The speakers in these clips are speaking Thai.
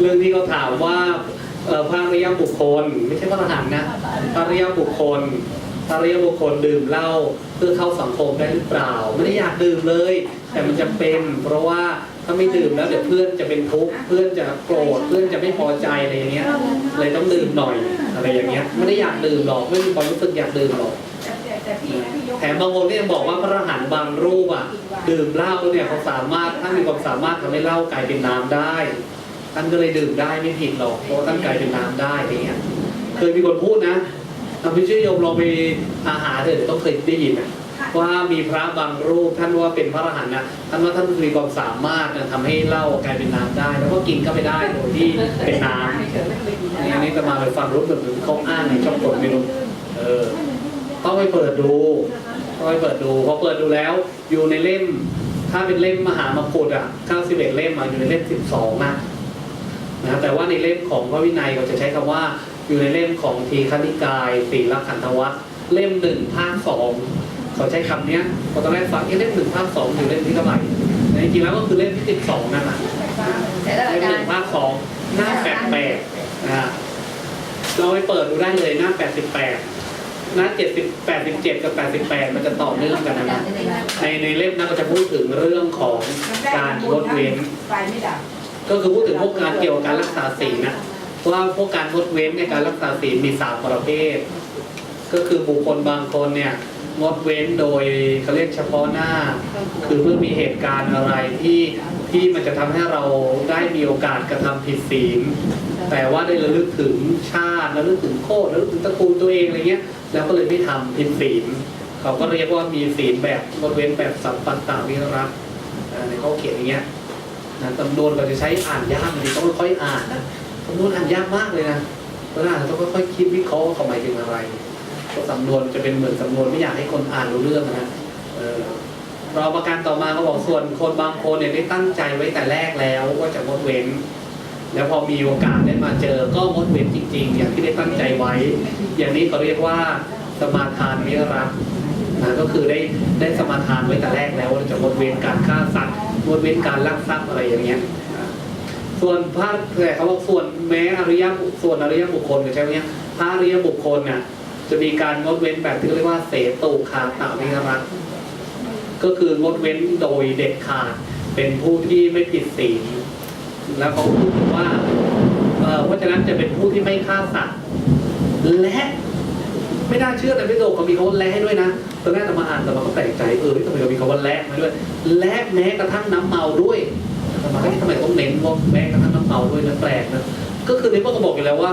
เรื่องที่เขาถามว่าพระริยบุคคล ไม่ใช่พระอรหันต์นะพระริยบุคคลพระริยบุคคลดื่มเหล้าเพื่อเข้าสังคมได้หรือเปล่า ไม่ได้อยากดื่มเลย แต่มันจะเป็น เพราะว่าถ้าไม่ดื่มแล้วเดี๋ยวเพื่อนจะเป็นทุกข์เพื่อนจะโกรธเพื่อนจะไม่พอใจอะไรอย่างเงี้ย เลยต้องดื่มหน่อยอะไรอย่างเงี้ยไม่ได้อยากดื่มหรอกไม่มีความรู้สึกอยากดื่มหรอกแถมบางคนก็ยังบอกว่าพระอรหันต์บางรูปอะดื่มเหล้าเนี่ยเขาสามารถท่ามีความสามารถทำให้เหล้ากลายเป็นน้ำได้ ท่านก็เลยดื่มได้ไม่ผิดหรอกเพราะว่าท่านกลายเป็นน้ำได้อะไรเงี้ยเคยมีคนพูดนะทำพิชื่อโยมลองไปอาหารเถอะเดี๋ยวต้องเคยได้ยินนะว่ามีพระบางรูปท่านว่าเป็นพระอรหันต์นะท่านว่าท่านมีความสามารถนะทำให้เหล้ากลายเป็นน้ำได้ แล้วก็กินก็ไปได้โดยที่เป็นน้ำอันนี้จะมาไปฟังรู้สึกถึงเขาอ้างในช่องกดไม่รู้เออต้องไปเปิดดูต้องไปเปิดดูพอเปิดดูแล้ว อยู่ในเล่ม ถ้าเป็นเล่มมหามกุฏอะ91เล่มมาอยู่ในเล่ม12นะ นะแต่ว่าในเล่มของพระวินัยเขาจะใช้คำว่าอยู่ในเล่มของทีฆนิกายสีลักขันธวัตรเล่มหนึ่งภาคสองเขาใช้คำเนี้ยพอตอนแรกฟังเอ๊ะเล่มหนึ่งภาคสองอยู่เล่มที่เท่าไหร่แต่จริงๆแล้วก็คือเล่มที่12นั่นแหละแต่ละเล่อามหจารนึ่งย์ภาคสองหน้าแปดแปดนะฮะเราไปเปิดดูได้เลยหน้าแปดสิบแปดหน้าเจ็ดสิบแปดสิบเจ็ดกับแปดสิบแปดมันจะต่อเนื่องกันนะนะในในเล่มนั้นก็จะพูดถึงเรื่องของการงดเว้นไฟไม่ดับ ก็คือพูดถึงพวกการเกี่ยวกับการรักษาศีลนะว่าพวกการงดเว้นในการรักษาศีลมีสามประเภท ก็คือบุคคลบางคนเนี่ยงดเว้นโดยเขาเรียกเฉพาะหน้า คือเมื่อมีเหตุการณ์อะไรที่ที่มันจะทำให้เราได้มีโอกาสกระทำผิดศีลแต่ว่าได้ระลึกถึงชาติระลึกถึงโคตรระลึกถึงตระกูลตัวเองอะไรเงี้ย แล้วก็เลยไม่ทำผิดศีลเขาก็เรียกว่ามีศีลแบบงดเว้นแบบสัมปัตตาวิรัตในเขาเขียนอย่างเงี้ย นะจำนวนเราจะใช้อ่านยากมันต้องค่อยอ่านนะจำนวนอ่านยากมากเลยนะเพราะฉะนั้นต้องค่อยๆคิดวิเคราะห์ว่าเขาหมายถึงอะไรเพราะสำนวนจะเป็นเหมือนสำนวนไม่อยากให้คนอ่านรู้เรื่องนะเออเราประการต่อมาเขาบอกส่วนคนบางคนเนี่ยได้ตั้งใจไว้แต่แรกแล้วว่าจะงดเว้น แล้วพอมีโอกาสได้มาเจอก็งดเว้นจริง ๆ อย่างที่ได้ตั้งใจไว้ อย่างนี้เขาเรียกว่าสมาทานวิรัตนะก็คือได้ได้สมาทานไว้แต่แรกแล้วว่าจะงดเว้นการฆ่าสัตว์ งดเว้นการลักทรัพย์อะไรอย่างเงี้ยส่วนพระแต่เขาบอกส่วนแม้อริยบุส่วนอริยบุคคลใช่ไหมเนี่ยพระอริยบุคคลเนี่ยจะมีการงดเว้นแบบที่เรียกว่าเสตุคาตาวิรัตก็คืองดเว้นโดยเด็ดขาดเป็นผู้ที่ไม่ผิดศีลแล้วเขาพูดว่าเพราะฉะนั้นจะเป็นผู้ที่ไม่ฆ่าสัตว์และ ไม่น่าเชื่อแต่ไม่โดกเขามีคำว่าและให้ด้วยนะตอนแรกจะมาอ่านแต่มาก็แปลกใจเออทำไมเขามีคำว่าและมาด้วยและแม้กระทั่งน้ำเมาด้วยทำไมทำไมต้องเน้นว่าแม้กระทั่งน้ำเมาด้วยนะแปลกนะก็คือในพวกเขาบอกอยู่แล้วว่า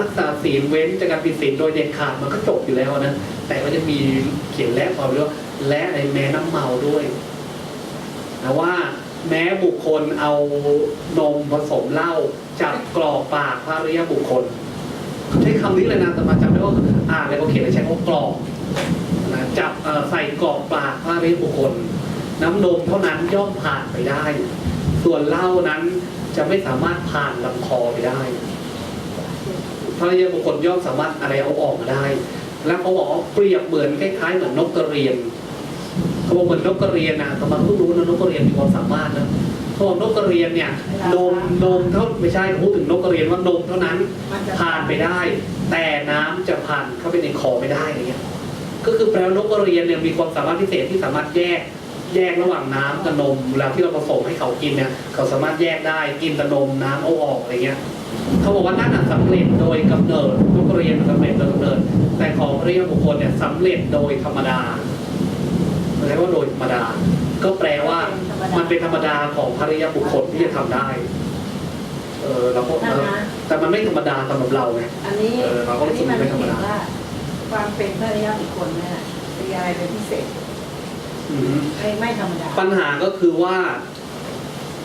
รักษาศีลเว้นจากการผิดศีลโดยเด็ดขาดมันก็จบอยู่แล้วนะแต่ก็จะมีเขียนและความว่าและในแม้น้ำเมาด้วยนะว่าแม้บุคคลเอานมผสมเหล้าจับกรอกปากพระริยบุคคล ใช้คำนี้เลยนะแต่มาจำได้ว่าอ่านเลยเขาเขียนเลยใช้คำว่ากรอกนะจับใส่กรอกปากพระอริยบุคคล น้ำนมเท่านั้นย่อมผ่านไปได้ ส่วนเหล้านั้นจะไม่สามารถผ่านลำคอไปได้พระอริยบุคคลย่อมสามารถอะไรเอาออกมาได้ แล้วเขาบอกว่าเปรียบเหมือนคล้ายๆเหมือนนกกระเรียนเขาบอกเหมือนนกกระเรียนนะแต่มันเพิ่งรู้นะนกกระเรียนมีความสามารถนะ เขาบอกนกกระเรียนเนี่ยนมนมเท่าไม่ใช่พูดถึงนกกระเรียนว่านมเท่านั้นมันจะผ่านไปได้ แต่น้ำจะผ่านเข้าไปในคอไม่ได้อะไรเงี้ยก็คือแปลว่านกกระเรียนเนี่ยมีความสามารถพิเศษที่สามารถแยกแยกระหว่างน้ำกับนมเวลาที่เราผสมให้เขากินเนี่ยเขาสามารถแยกได้กินแต่นมน้ำเอาออกอะไรเงี้ยเขาบอกว่านั่นน่ะสำเร็จโดยกำเนิดนกกระเรียนสำเร็จโดยกำเนิด แต่ของพระริยบุคคลเนี่ยสำเร็จโดยธรรมดาแปลว่าโดยธรรมดา ก็แปลว่ามันเป็นธรรมดาของพระริยบุคคลที่จะทำได้ เออเราก็เออแต่มันไม่ธรรมดาสำหรับเราไงอันนี้เออเราก็อันรู้สึนี้กมันไม่ธรรมเห็นดาว่าความเป็นพระอริยบุคคลเนี่ยเป็นอะไรเป็นพิเศษอืมไม่ไม่ธรรมดาปัญหาก็คือว่า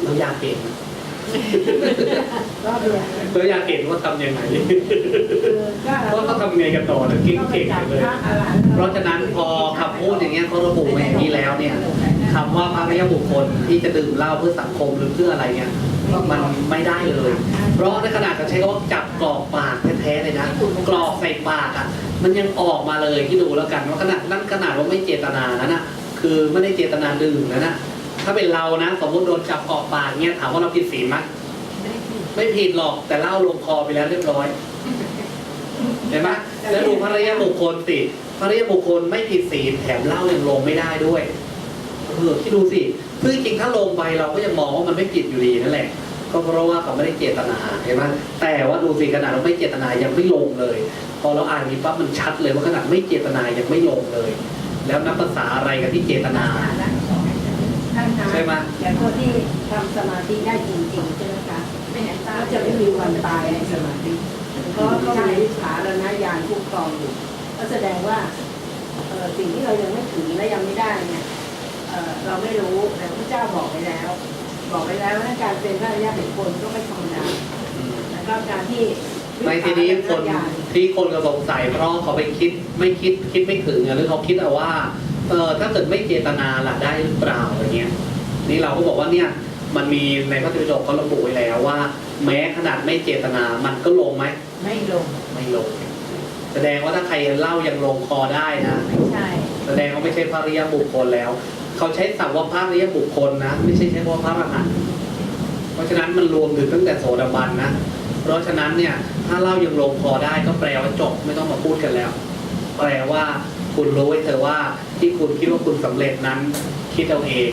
เราอยากเห็นก็เรียนเราอยากเห็นว่าทำยังไงคือก็ว่าเขาทำยังไงกันต่อนะเก่งต้องไปเก่งจับเลยพระอรหันต์เพราะฉะนั้นพอคำพูดอย่างเงี้ยเขาระบุมาอย่างนี้แล้วเนี่ย คำว่าพระริยบุคคลที่จะดื่มเหล้าเพื่อสังคมหรือเพื่ออะไรเนี่ยมันไม่ได้เลย เพราะในขนาดเขาใช้คำว่าจับกรอกปากแท้ๆเลยนะกรอกใส่ปากอะมันยังออกมาเลยที่ดูแล้วกันว่าขนาดนั้นขนาดว่าไม่เจตนานะนะคือไม่ได้เจตนาดื่มนะนะถ้าเป็นเรานะสมมติโดนจับกรอกปากเนี่ยถามว่าเราผิดศีลไหมไม่ผิดหรอกแต่เหล่าลงคอไปแล้วเรียบร้อยเห็นไหมแล้วดูภรรยาบุคคลสิภรรยาบุคคลไม่ผิดศีลแถมเหล่ายังลงไม่ได้ด้วย เออคิดดูสิซึ่งจริงๆถ้าลงไปเราก็ยังมองว่ามันไม่ผิดอยู่ดีนั่นแหละ ก็เพราะว่าเขาไม่ได้เจตนาเห็นไหมแต่ว่าดูสิขนาดเราไม่เจตนายังไม่ลงเลย พอเราอ่านนี้ปั๊บมันชัดเลยว่าขนาดไม่เจตนายังไม่ลงเลย แล้วนับภาษาอะไรกันที่เจตนาท่านคะใช่ไหมอย่างคนที่ทำสมาธิได้จริงๆใช่ไหมคะไม่เห็นตาจะไม่มีวันตายในสมาธิเพราะเขามีวิชาแล้วนะยานคุ้มครองอยู่ก็แสดงว่าเอ่อสิ่งที่เรายังไม่ถึงและยังไม่ได้เนี่ย เอ่อเราไม่รู้แต่พระเจ้าบอกไว้แล้ว บอกไว้แล้วว่าการเป็นพระอริยะบุคคลก็ไม่ธรรมดาอืมแล้วก็การที่ในทีนี้คนญาณที่คนก็สงสัยเพราะเขาไปคิดไม่คิดคิดไม่ถึงอะหรือเขาคิดเอาว่าเออถ้าเกิดไม่เจตนาล่ะได้หรือเปล่าอะไรเงี้ยนี่เราก็บอกว่าเนี่ยมันมีในพระธรรมปิฎกเขาระบุไว้แล้วว่า แม้ขนาดไม่เจตนามันก็ลงไหมไม่ลงไม่ลง แสดงว่าถ้าใครเล่ายังลงคอได้นะไม่ใช่ แสดงว่าไม่ใช่พระอริยบุคคลแล้ว เขาใช้สัมว่าพระอริยบุคคลนะ ไม่ใช่ใช้ว่าพระอรหันต์เพราะฉะนั้นมันรวมถึงตั้งแต่โสดาบันนะ เพราะฉะนั้นเนี่ย ถ้าเล่ายังลงคอได้ก็แปลว่าจบไม่ต้องมาพูดกันแล้ว แปลว่าคุณรู้ไว้เธอว่าที่คุณคิดว่าคุณสำเร็จนั้น คิดเอาเอง